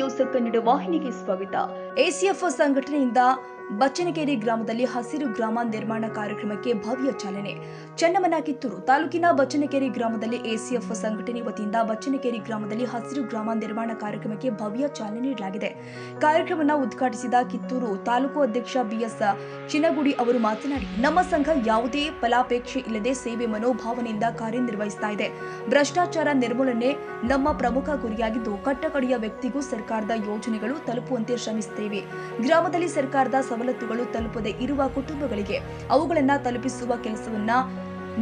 News Kannada ವಾಹಿನಿಗೆ ಸ್ವಾಗತ. ACF ಸಂಘಟನೆಯಿಂದ ಬಚ್ಚನಕೇರಿ ಗ್ರಾಮದಲ್ಲಿ ಹಸಿರು ಗ್ರಾಮ ನಿರ್ಮಾಣ ಕಾರ್ಯಕ್ರಮಕ್ಕೆ ಭವ್ಯ ಚಾಲನೆ. ಚನ್ನಮನ ಕಿತ್ತೂರು ತಾಲೂಕಿನ ಬಚ್ಚನಕೇರಿ ಗ್ರಾಮದಲ್ಲಿ ಎಸಿಎಫ್ ಸಂಘಟನೆ ವತಿಯಿಂದ ಬಚ್ಚನಕೇರಿ ಗ್ರಾಮದಲ್ಲಿ ಹಸಿರು ಗ್ರಾಮ ನಿರ್ಮಾಣ ಕಾರ್ಯಕ್ರಮಕ್ಕೆ ಭವ್ಯ ಚಾಲನೆ ನೀಡಲಾಗಿದೆ. ಕಾರ್ಯಕ್ರಮವನ್ನು ಉದ್ಘಾಟಿಸಿದ ಕಿತ್ತೂರು ತಾಲೂಕು ಅಧ್ಯಕ್ಷ ಬಿಎಸ್ ಚಿನಗುಡಿ ಅವರು ಮಾತನಾಡಿ, ನಮ್ಮ ಸಂಘ ಯಾವುದೇ ಫಲಾಪೇಕ್ಷೆ ಇಲ್ಲದೆ ಸೇವೆ ಮನೋಭಾವನೆಯಿಂದ ಕಾರ್ಯನಿರ್ವಹಿಸ್ತಾ ಇದೆ. ಭ್ರಷ್ಟಾಚಾರ ನಿರ್ಮೂಲನೆ ನಮ್ಮ ಪ್ರಮುಖ ಗುರಿಯಾಗಿದ್ದು, ಕಟ್ಟಕಡೆಯ ವ್ಯಕ್ತಿಗೂ ಸರ್ಕಾರದ ಯೋಜನೆಗಳು ತಲುಪುವಂತೆ ಶ್ರಮಿಸುತ್ತೇವೆ. ಗ್ರಾಮದಲ್ಲಿ ಸರ್ಕಾರದ ಸವಲತ್ತುಗಳು ತಲುಪದೆ ಇರುವ ಕುಟುಂಬಗಳಿಗೆ ಅವುಗಳನ್ನ ತಲುಪಿಸುವ ಕೆಲಸವನ್ನ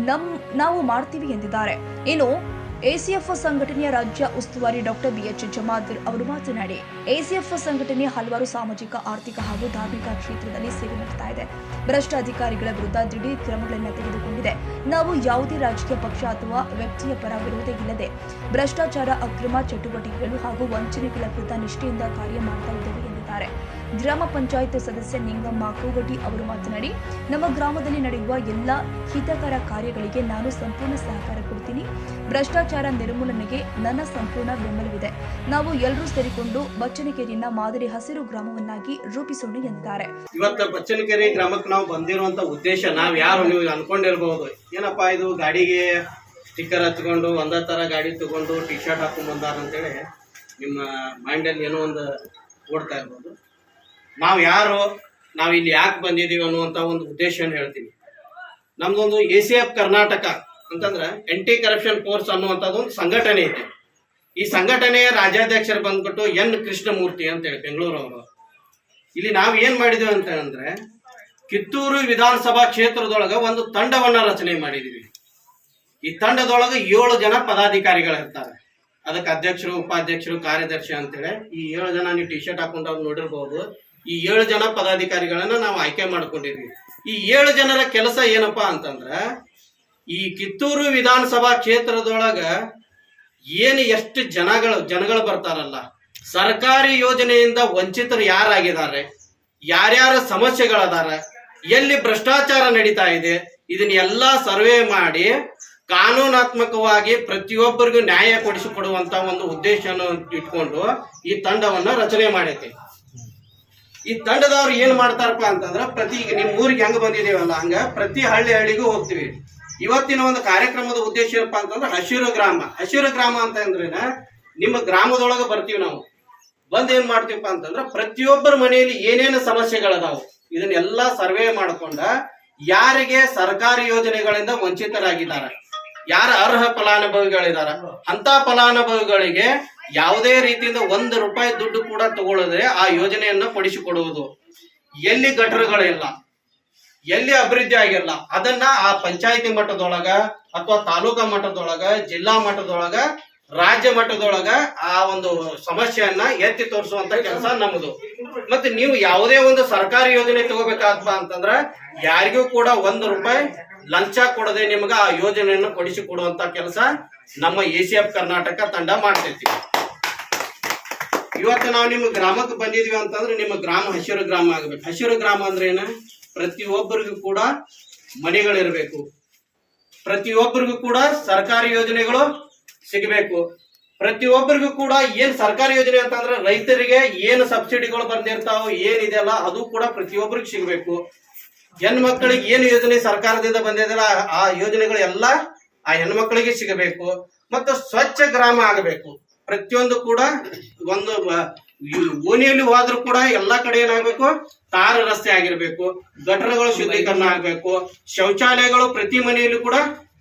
ನಮ್ ನಾವು ಮಾಡ್ತೀವಿ ಎಂದಿದ್ದಾರೆ. ಇನ್ನು ಎಸಿಎಫ್ ಸಂಘಟನೆಯ ರಾಜ್ಯ ಉಸ್ತುವಾರಿ ಡಾಕ್ಟರ್ ಬಿಎಚ್ ಜಮಾದರ್ ಅವರು ಮಾತನಾಡಿ ಎಸಿಎಫ್ ಸಂಘಟನೆ ಹಲವಾರು ಸಾಮಾಜಿಕ, ಆರ್ಥಿಕ ಹಾಗೂ ಧಾರ್ಮಿಕ ಕ್ಷೇತ್ರದಲ್ಲಿ ಸೇವೆ ನೀಡ್ತಾ ಇದೆ. ಭ್ರಷ್ಟ ಅಧಿಕಾರಿಗಳ ವಿರುದ್ಧ ದಿಢೀರ್ ಕ್ರಮಗಳನ್ನು ತೆಗೆದುಕೊಂಡಿದೆ. ನಾವು ಯಾವುದೇ ರಾಜಕೀಯ ಪಕ್ಷ ಅಥವಾ ವ್ಯಕ್ತಿಯ ಪರ ವಿರೋಧ ಇಲ್ಲದೆ ಭ್ರಷ್ಟಾಚಾರ, ಅಕ್ರಮ ಚಟುವಟಿಕೆಗಳು ಹಾಗೂ ವಂಚನೆಗಳ ವಿರುದ್ಧ ನಿಷ್ಠೆಯಿಂದ ಕಾರ್ಯ ಮಾಡ್ತಾ ಇದ್ದೇವೆ ಗ್ರಾಮ ಪಂಚಾಯತ್ ಸದಸ್ಯ ನಿಂಗಮ್ಮ ಕೂಗಟಿ ಅವರು ಮಾತನಾಡಿ, ನಮ್ಮ ಗ್ರಾಮದಲ್ಲಿ ನಡೆಯುವ ಎಲ್ಲ ಹಿತಕರ ಕಾರ್ಯಗಳಿಗೆ ನಾನು ಸಂಪೂರ್ಣ ಸಹಕಾರ ಕೊಡ್ತೀನಿ. ಭ್ರಷ್ಟಾಚಾರ ನಿರ್ಮೂಲನೆಗೆ ನನ್ನ ಸಂಪೂರ್ಣ ಬೆಂಬಲವಿದೆ. ನಾವು ಎಲ್ಲರೂ ಸೇರಿಕೊಂಡು ಬಚ್ಚನಕೆರೆಯನ್ನ ಮಾದರಿ ಹಸಿರು ಗ್ರಾಮವನ್ನಾಗಿ ರೂಪಿಸೋಣ ಎಂದಿದ್ದಾರೆ. ಇವತ್ತು ಬಚ್ಚನಕೆರೆ ಗ್ರಾಮಕ್ಕೆ ನಾವು ಬಂದಿರುವಂತ ಉದ್ದೇಶ, ನಾವ್ ಯಾರು ನೀವು ಅನ್ಕೊಂಡಿರ್ಬಹುದು ಏನಪ್ಪಾ ಇದು ಗಾಡಿಗೆ ಸ್ಟಿಕ್ಕರ್ ಹತ್ಕೊಂಡು ಒಂದೇ ತರ ಗಾಡಿ ತಗೊಂಡು ಟಿ ಶರ್ಟ್ ಹಾಕೊಂಡ್ ಬಂದಾರ ಅಂತೇಳಿ ನಿಮ್ಮ ಮೈಂಡಲ್ಲಿ ಏನೋ ಒಂದು ಓಡ್ತಾ ಇರ್ಬೋದು. ನಾವು ಯಾರು, ನಾವು ಇಲ್ಲಿ ಯಾಕೆ ಬಂದಿದ್ದೀವಿ ಅನ್ನುವಂತ ಒಂದು ಉದ್ದೇಶನ ಹೇಳ್ತೀನಿ. ನಮ್ದೊಂದು ಎ ಸಿ ಎಫ್ ಕರ್ನಾಟಕ ಅಂತಂದ್ರೆ ಎಂಟಿ ಕರಪ್ಷನ್ ಫೋರ್ಸ್ ಅನ್ನುವಂಥದ್ದು ಒಂದು ಸಂಘಟನೆ ಇದೆ. ಈ ಸಂಘಟನೆಯ ರಾಜ್ಯಾಧ್ಯಕ್ಷರು ಬಂದ್ಬಿಟ್ಟು ಎನ್ ಕೃಷ್ಣಮೂರ್ತಿ ಅಂತೇಳಿ ಅವರು. ಇಲ್ಲಿ ನಾವು ಏನ್ ಮಾಡಿದ್ವಿ ಅಂತ ಅಂದ್ರೆ ಕಿತ್ತೂರು ವಿಧಾನಸಭಾ ಕ್ಷೇತ್ರದೊಳಗೆ ಒಂದು ತಂಡವನ್ನ ರಚನೆ ಮಾಡಿದೀವಿ. ಈ ತಂಡದೊಳಗೆ ಏಳು ಜನ ಪದಾಧಿಕಾರಿಗಳಿರ್ತಾರೆ ಅದಕ್ಕೆ ಅಧ್ಯಕ್ಷರು, ಉಪಾಧ್ಯಕ್ಷರು, ಕಾರ್ಯದರ್ಶಿ ಅಂತೇಳಿ ಈ ಏಳು ಜನ ನೀವು ಟಿ ಶರ್ಟ್ ಹಾಕೊಂಡು ಅವ್ರು ನೋಡಿರ್ಬೋದು. ಈ ಏಳು ಜನ ಪದಾಧಿಕಾರಿಗಳನ್ನ ನಾವು ಆಯ್ಕೆ ಮಾಡ್ಕೊಂಡಿದ್ವಿ. ಈ ಏಳು ಜನರ ಕೆಲಸ ಏನಪ್ಪಾ ಅಂತಂದ್ರ, ಈ ಕಿತ್ತೂರು ವಿಧಾನಸಭಾ ಕ್ಷೇತ್ರದೊಳಗ ಏನು ಎಷ್ಟು ಜನಗಳು ಜನಗಳು ಬರ್ತಾರಲ್ಲ, ಸರ್ಕಾರಿ ಯೋಜನೆಯಿಂದ ವಂಚಿತರು ಯಾರಾಗಿದ್ದಾರೆ, ಯಾರ್ಯಾರ ಸಮಸ್ಯೆಗಳದಾರ, ಎಲ್ಲಿ ಭ್ರಷ್ಟಾಚಾರ ನಡೀತಾ ಇದೆ, ಇದನ್ನೆಲ್ಲ ಸರ್ವೆ ಮಾಡಿ ಕಾನೂನಾತ್ಮಕವಾಗಿ ಪ್ರತಿಯೊಬ್ಬರಿಗೂ ನ್ಯಾಯ ಕೊಡಿಸಿಕೊಡುವಂತ ಒಂದು ಉದ್ದೇಶವನ್ನು ಇಟ್ಕೊಂಡು ಈ ತಂಡವನ್ನ ರಚನೆ ಮಾಡೈತಿ. ಈ ತಂಡದವ್ರು ಏನ್ ಮಾಡ್ತಾರಪ್ಪ ಅಂತಂದ್ರ ಪ್ರತಿ ನಿಮ್ ಊರಿಗೆ ಹೆಂಗ್ ಬಂದಿದೀವಲ್ಲ, ಹಂಗ ಪ್ರತಿ ಹಳ್ಳಿ ಹಳ್ಳಿಗೂ ಹೋಗ್ತೀವಿ. ಇವತ್ತಿನ ಒಂದು ಕಾರ್ಯಕ್ರಮದ ಉದ್ದೇಶ ಏನಪ್ಪಾ ಅಂತಂದ್ರೆ ಹಸಿರು ಗ್ರಾಮ. ಹಸಿರು ಗ್ರಾಮ ಅಂತ ಅಂದ್ರೇನ ನಿಮ್ಮ ಗ್ರಾಮದೊಳಗ ಬರ್ತೀವಿ ನಾವು. ಬಂದ್ ಏನ್ ಮಾಡ್ತೀವಪ್ಪ ಅಂತಂದ್ರ ಪ್ರತಿಯೊಬ್ಬರ ಮನೆಯಲ್ಲಿ ಏನೇನು ಸಮಸ್ಯೆಗಳದಾವು, ಇದನ್ನೆಲ್ಲ ಸರ್ವೆ ಮಾಡ್ಕೊಂಡ ಯಾರಿಗೆ ಸರ್ಕಾರಿ ಯೋಜನೆಗಳಿಂದ ವಂಚಿತರಾಗಿದ್ದಾರೆ. ಯಾರ ಅರ್ಹ ಫಲಾನುಭವಿಗಳಿದಾರ? ಅಂತ ಫಲಾನುಭವಿಗಳಿಗೆ ಯಾವುದೇ ರೀತಿಯಿಂದ ಒಂದು ರೂಪಾಯಿ ದುಡ್ಡು ಕೂಡ ತಗೊಳ್ಳದೆ ಆ ಯೋಜನೆಯನ್ನು ಪಡಿಸಿಕೊಡುವುದು ಎಲ್ಲಿ ಗಟರುಗಳಿಲ್ಲ, ಎಲ್ಲಿ ಅಭಿವೃದ್ಧಿ ಆಗಿಲ್ಲ, ಅದನ್ನ ಆ ಪಂಚಾಯಿತಿ ಮಟ್ಟದೊಳಗ ಅಥವಾ ತಾಲೂಕಾ ಮಟ್ಟದೊಳಗ, ಜಿಲ್ಲಾ ಮಟ್ಟದೊಳಗ ರಾಜ್ಯ ಮಟ್ಟದೊಳಗ ಆ ಒಂದು ಸಮಸ್ಯೆಯನ್ನ ಎತ್ತಿ ತೋರಿಸುವಂತ ಕೆಲಸ ನಮ್ಮದು ಮತ್ತೆ ನೀವು ಯಾವುದೇ ಒಂದು ಸರ್ಕಾರಿ ಯೋಜನೆ ತಗೋಬೇಕಾದ್ಪ ಅಂತಂದ್ರ ಯಾರಿಗೂ ಕೂಡ ಒಂದು ರೂಪಾಯಿ ಲಂಚ ಕೊಡದೆ ನಿಮ್ಗೆ ಆ ಯೋಜನೆಯನ್ನು ಕೊಡಿಸಿ ಕೊಡುವಂತ ಕೆಲಸ ನಮ್ಮ ಎ ಕರ್ನಾಟಕ ತಂಡ ಮಾಡ್ತೈತಿ ಇವತ್ತು ನಾವು ನಿಮ್ಮ ಗ್ರಾಮಕ್ಕೆ ಬಂದಿದ್ವಿ ಅಂತಂದ್ರೆ ನಿಮ್ಮ ಗ್ರಾಮ ಹಸಿರು ಗ್ರಾಮ ಆಗಬೇಕು. ಹಸಿರು ಗ್ರಾಮ ಅಂದ್ರೆ ಏನ? ಪ್ರತಿಯೊಬ್ಬರಿಗೂ ಕೂಡ ಮನೆಗಳಿರಬೇಕು. ಪ್ರತಿಯೊಬ್ಬರಿಗೂ ಕೂಡ ಸರ್ಕಾರಿ ಯೋಜನೆಗಳು ಸಿಗಬೇಕು. ಪ್ರತಿಯೊಬ್ಬರಿಗೂ ಕೂಡ ಏನ್ ಸರ್ಕಾರಿ ಯೋಜನೆ ಅಂತಂದ್ರೆ ರೈತರಿಗೆ ಏನು ಸಬ್ಸಿಡಿಗಳು ಬಂದಿರ್ತಾವ ಏನಿದೆಯಲ್ಲ ಅದು ಕೂಡ ಪ್ರತಿಯೊಬ್ಬರಿಗೂ ಸಿಗಬೇಕು. ಹೆಣ್ಮಕ್ಳಿಗೆ ಏನು ಯೋಜನೆ ಸರ್ಕಾರದಿಂದ ಬಂದಿದೆಯಲ್ಲ ಆ- ಯೋಜನೆಗಳು ಎಲ್ಲ ಆ ಹೆಣ್ಮಕ್ಳಿಗೆ ಸಿಗಬೇಕು. ಮತ್ತು ಸ್ವಚ್ಛ ಗ್ರಾಮ ಆಗಬೇಕು. ಪ್ರತಿಯೊಂದು ಕೂಡ ಒಂದು ಓಣಿಯಲ್ಲಿ ಹೋದ್ರೂ ಕೂಡ ಎಲ್ಲಾ ಕಡೆ ಏನಾಗಬೇಕು? ತಾರ ರಸ್ತೆ ಆಗಿರ್ಬೇಕು. ಗಟರಗಳು ಶುದ್ಧೀಕರಣ ಆಗಬೇಕು. ಶೌಚಾಲಯಗಳು ಪ್ರತಿ ಮನೆಯಲ್ಲೂ ಕೂಡ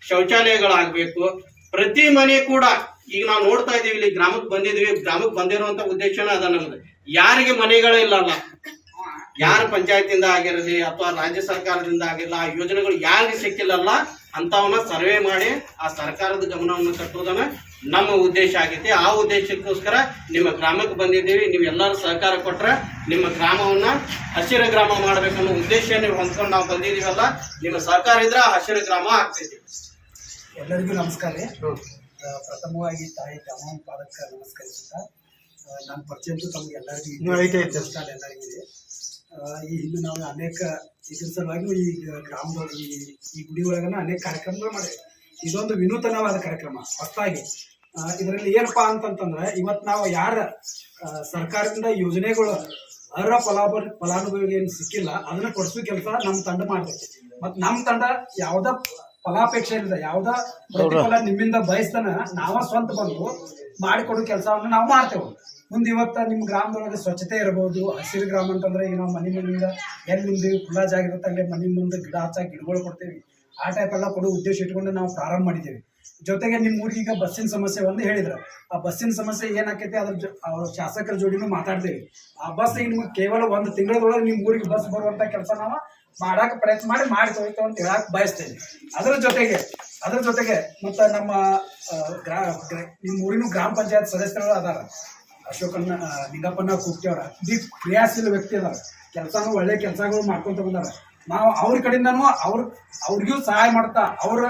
ಶೌಚಾಲಯಗಳಾಗ್ಬೇಕು. ಪ್ರತಿ ಮನೆ ಕೂಡ ಈಗ ನಾವು ನೋಡ್ತಾ ಇದೀವಿ ಇಲ್ಲಿ ಗ್ರಾಮಕ್ಕೆ ಬಂದಿದ್ವಿ ಗ್ರಾಮಕ್ಕೆ ಬಂದಿರುವಂತ ಉದ್ದೇಶನ ಅದ ನಮ್ದು ಯಾರಿಗೆ ಮನೆಗಳೇ ಇಲ್ಲಲ್ಲ, ಯಾರ ಪಂಚಾಯತಿಂದ ಆಗಿರಲಿ ಅಥವಾ ರಾಜ್ಯ ಸರ್ಕಾರದಿಂದ ಆಗಿರಲ್ಲ ಆ ಯೋಜನೆಗಳು ಯಾರಿಗೆ ಸಿಕ್ಕಿಲ್ಲಲ್ಲ ಅಂತವನ್ನ ಸರ್ವೆ ಮಾಡಿ ಆ ಸರ್ಕಾರದ ಗಮನವನ್ನು ತಟ್ಟುವುದನ್ನ ನಮ್ಮ ಉದ್ದೇಶ ಆಗೈತಿ ಆ ಉದ್ದೇಶಕ್ಕೋಸ್ಕರ ನಿಮ್ಮ ಗ್ರಾಮಕ್ಕೆ ಬಂದಿದ್ದೀವಿ, ನೀವು ಎಲ್ಲರೂ ಸಹಕಾರ ಕೊಟ್ರೆ ನಿಮ್ಮ ಗ್ರಾಮವನ್ನ ಹಸಿರ ಗ್ರಾಮ ಮಾಡ್ಬೇಕನ್ನೋ ಉದ್ದೇಶ ನೀವು ಹೊಂದ್ಕೊಂಡು ನಾವು ಬಂದಿದ್ದೀವಲ್ಲ, ನಿಮ್ಮ ಸಹಕಾರ ಇದ್ರೆ ಆ ಹಸಿರು ಗ್ರಾಮ ಆಗ್ತೈತಿ. ಎಲ್ಲರಿಗೂ ನಮಸ್ಕಾರ ರೀ. ಪ್ರಥಮವಾಗಿ ತಾಯಿ ತಮ್ಮ ಪಾದಕ್ಕೆ ನಮಸ್ಕರಿಸುತ್ತಾ ನಾನು ಪರಿಚಯ ಅಂತೂ ತಮಗೆ ಎಲ್ಲರಿಗೂ. ನಮಸ್ಕಾರ ಎಲ್ಲರಿಗೂ ಇದೆ. ಈ ಹಿಂದೆ ನಾವು ಅನೇಕ ಇದ್ರ ಸಲುವಾಗಿ ಈ ಗ್ರಾಮದೊಳಗೆ ಈ ಈ ಗುಡಿ ಒಳಗನ ಅನೇಕ ಕಾರ್ಯಕ್ರಮಗಳು ಮಾಡಿದ್ವಿ. ಇದೊಂದು ವಿನೂತನವಾದ ಕಾರ್ಯಕ್ರಮ ಹೊಸದಾಗಿ. ಇದರಲ್ಲಿ ಏನಪ್ಪಾ ಅಂತಂತಂದ್ರೆ ಇವತ್ತು ನಾವು ಯಾರ ಸರ್ಕಾರದಿಂದ ಯೋಜನೆಗಳು ಅರ್ಹ ಫಲಾಭ ಫಲಾನುಭವಿಗಳು ಏನು ಸಿಕ್ಕಿಲ್ಲ ಅದನ್ನ ಕೊಡಿಸೋ ಕೆಲಸ ನಮ್ಮ ತಂಡ ಮಾಡ್ತೈತಿ. ಮತ್ತು ನಮ್ಮ ತಂಡ ಯಾವ್ದ ಫಲಾಪೇಕ್ಷೆ ಇಲ್ಲ ಯಾವ್ದ ಪ್ರತಿಫಲ ನಿಮ್ಮಿಂದ ಬಯಸ್ತಾನ ನಾವ ಸ್ವಂತ ಬಂದು ಮಾಡಿಕೊಡೋ ಕೆಲಸವನ್ನು ನಾವು ಮಾಡ್ತೇವೆ. ಮುಂದೆ ಇವತ್ತ ನಿಮ್ ಗ್ರಾಮದೊಳಗೆ ಸ್ವಚ್ಛತೆ ಇರಬಹುದು ಹಸಿರು ಗ್ರಾಮ ಅಂತಂದ್ರೆ ಈಗ ನಾವು ಮನೆ ಮುಂದಿಂದ ಎಲ್ಲಿ ಮುಂದೆ ಖುಲ್ಲಾ ಜಾಗ ಇರುತ್ತೆ ಅಲ್ಲಿ ಮನೆ ಮುಂದೆ ಗಿಡ ಹಚ್ಚ ಗಿಡಗಳು ಕೊಡ್ತೇವೆ. ಆ ಟೈಪ್ ಎಲ್ಲ ಕೊಡೋ ಉದ್ದೇಶ ಇಟ್ಕೊಂಡು ನಾವು ಪ್ರಾರಂಭ ಮಾಡಿದ್ದೇವೆ ಜೊತೆಗೆ ನಿಮ್ಮ ಊರಿಗೆ ಈಗ ಬಸ್ಸಿನ ಸಮಸ್ಯೆ ಒಂದು ಹೇಳಿದ್ರು. ಆ ಬಸ್ಸಿನ ಸಮಸ್ಯೆ ಏನಾಕೈತಿ ಅದ್ರ ಶಾಸಕರ ಜೋಡಿನೂ ಮಾತಾಡ್ತೇವೆ. ಆ ಬಸ್ ಈಗ ನಿಮ್ಗೆ ಕೇವಲ ಒಂದು ತಿಂಗಳದೊಳಗೆ ನಿಮ್ಮ ಊರಿಗೆ ಬಸ್ ಬರುವಂತ ಕೆಲಸ ನಾವು ಮಾಡಾಕ ಪ್ರಯತ್ನ ಮಾಡಿ ಮಾಡಿ ತೊಳಿತೇವೆ ಅಂತ ಹೇಳಕ್ ಬಯಸ್ತೇನೆ. ಅದರ ಜೊತೆಗೆ ಅದರ ಜೊತೆಗೆ ಮತ್ತೆ ನಮ್ಮ ಗ್ರಾ ನಿಮ್ಮ ಊರಿನ ಗ್ರಾಮ ಪಂಚಾಯತ್ ಸದಸ್ಯರು ಅದಾರ. ಅಶೋಕನ್ನ ನಿಂಗಪ್ಪನ ಕುರ್ತಿಯವ್ರ ಈ ಕ್ರಿಯಾಶೀಲ ವ್ಯಕ್ತಿ ಅದಾರ. ಕೆಲಸನೂ ಒಳ್ಳೆ ಕೆಲಸಗಳು ಮಾಡ್ಕೊಂತ ಬಂದಾರ. ನಾವು ಅವ್ರ ಕಡೆಯಿಂದನೂ ಅವ್ರ, ಅವ್ರಿಗೂ ಸಹಾಯ ಮಾಡ್ತಾ, ಅವ್ರ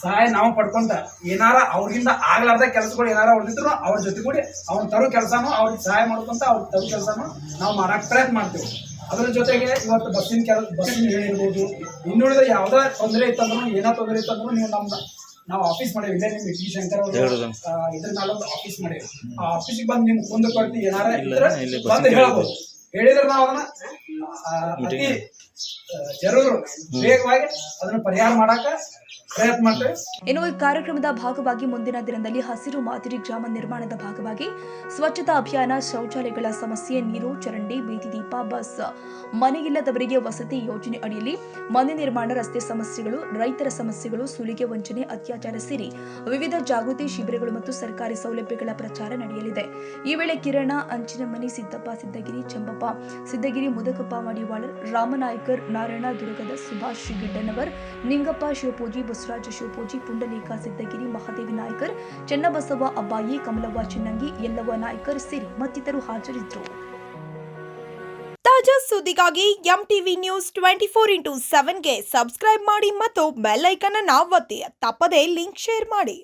ಸಹಾಯ ನಾವು ಪಡ್ಕೊಂತ ಏನಾರ ಅವ್ರಿಂದ ಆಗ್ಲಾರ್ದ ಕೆಲಸಗಳು ಏನಾರ ಹೊರದಿದ್ರು ಅವ್ರ ಜೊತೆ ಕೂಡಿ ಅವ್ನ ತರೋ ಕೆಲಸನೂ ಅವ್ರಿಗೆ ಸಹಾಯ ಮಾಡ್ಕೊಂತ ಅವ್ರ ತರೋ ಕೆಲಸನೂ ನಾವು ಮಾಡಕ್ ಪ್ರಯತ್ನ ಮಾಡ್ತೇವೆ. ಅದ್ರ ಜೊತೆಗೆ ಇವತ್ತು ಬಸ್ಸಿನ ಕೆಲ ಬಸ್ಸಿನ ಹೇಳಿರ್ಬೋದು ಇನ್ನುಳಿದ ಯಾವ್ದೇ ತೊಂದರೆ ಇತ್ತಂದ್ರು ಏನೋ ತೊಂದರೆ ಇತ್ತಂದ್ರೂ ನೀವು ನಮ್ಮ ನಾವು ಆಫೀಸ್ ಮಾಡಿ ಇಲ್ಲೇ ನಿಮ್ ಟಿ ಶಂಕರ್ ಅವರು ಇದ್ರ ನಾಳೊಂದು ಆಫೀಸ್ ಮಾಡೇವಿ. ಆ ಆಫೀಸಿಗೆ ಬಂದು ನಿಮ್ಗೆ ಕುಂದು ಕೊಡ್ತಿ ಏನಾರ ಇದ್ರೆ ಬಂದು ಹೇಳ್ಬೋದು. ಹೇಳಿದ್ರೆ ನಾವು ಅದನ್ನ ಅತಿ ಜರೂರು ವೇಗವಾಗಿ ಅದನ್ನ ಪರಿಹಾರ ಮಾಡಾಕ ಇನ್ನು ಈ ಕಾರ್ಯಕ್ರಮದ ಭಾಗವಾಗಿ ಮುಂದಿನ ದಿನದಲ್ಲಿ ಹಸಿರು ಮಾದರಿ ಗ್ರಾಮ ನಿರ್ಮಾಣದ ಭಾಗವಾಗಿ ಸ್ವಚ್ಛತಾ ಅಭಿಯಾನ, ಶೌಚಾಲಯಗಳ ಸಮಸ್ಯೆ, ನೀರು, ಚರಂಡಿ, ಬೀದಿ ದೀಪ, ಬಸ್, ಮನೆಯಿಲ್ಲದವರಿಗೆ ವಸತಿ ಯೋಜನೆ ಅಡಿಯಲ್ಲಿ ಮನೆ ನಿರ್ಮಾಣ, ರಸ್ತೆ ಸಮಸ್ಯೆಗಳು, ರೈತರ ಸಮಸ್ಯೆಗಳು, ಸುಲಿಗೆ ವಂಚನೆ, ಅತ್ಯಾಚಾರ ಸೇರಿ ವಿವಿಧ ಜಾಗೃತಿ ಶಿಬಿರಗಳು ಮತ್ತು ಸರ್ಕಾರಿ ಸೌಲಭ್ಯಗಳ ಪ್ರಚಾರ ನಡೆಯಲಿದೆ. ಈ ವೇಳೆ ಕಿರಣ, ಅಂಚಿನಮನಿ, ಸಿದ್ದಪ್ಪ ಸಿದ್ದಗಿರಿ ಚಂಬಪ್ಪ ಸಿದ್ದಗಿರಿ ಮುದಕಪ್ಪ ಮಡಿವಾಳರ್ ರಾಮನಾಯ್ಕರ್, ನಾರಾಯಣ, ದುರ್ಗದ ಸುಭಾಷ್ ಗಿಡ್ಡನವರ್, ನಿಂಗಪ್ಪ, ಶಿವಪೂಜಿ ಬಸವರಾಜ ಶಿವಪೂಜಿ ಪುಂಡಲೀಕ ಸಿದ್ದಗಿರಿ ಮಹಾದೇವಿ ನಾಯ್ಕರ್, ಚೆನ್ನಬಸವ, ಅಬ್ಬಾಯಿ, ಕಮಲವ್ವ, ಚಿನ್ನಂಗಿ, ಯಲ್ಲವ್ವ ನಾಯ್ಕರ್ ಸೇರಿ ಮತ್ತಿತರರು ಹಾಜರಿದ್ದರು. ತಾಜಾ ಸುದ್ದಿಗಾಗಿ M TV news twenty four into ಸೆವೆನ್ಗೆ subscribe ಮಾಡಿ ಮತ್ತು ಬೆಲ್ ಅನ್ನು ಒತ್ತಿ. ತಪ್ಪದೇ ಲಿಂಕ್ ಶೇರ್ ಮಾಡಿ.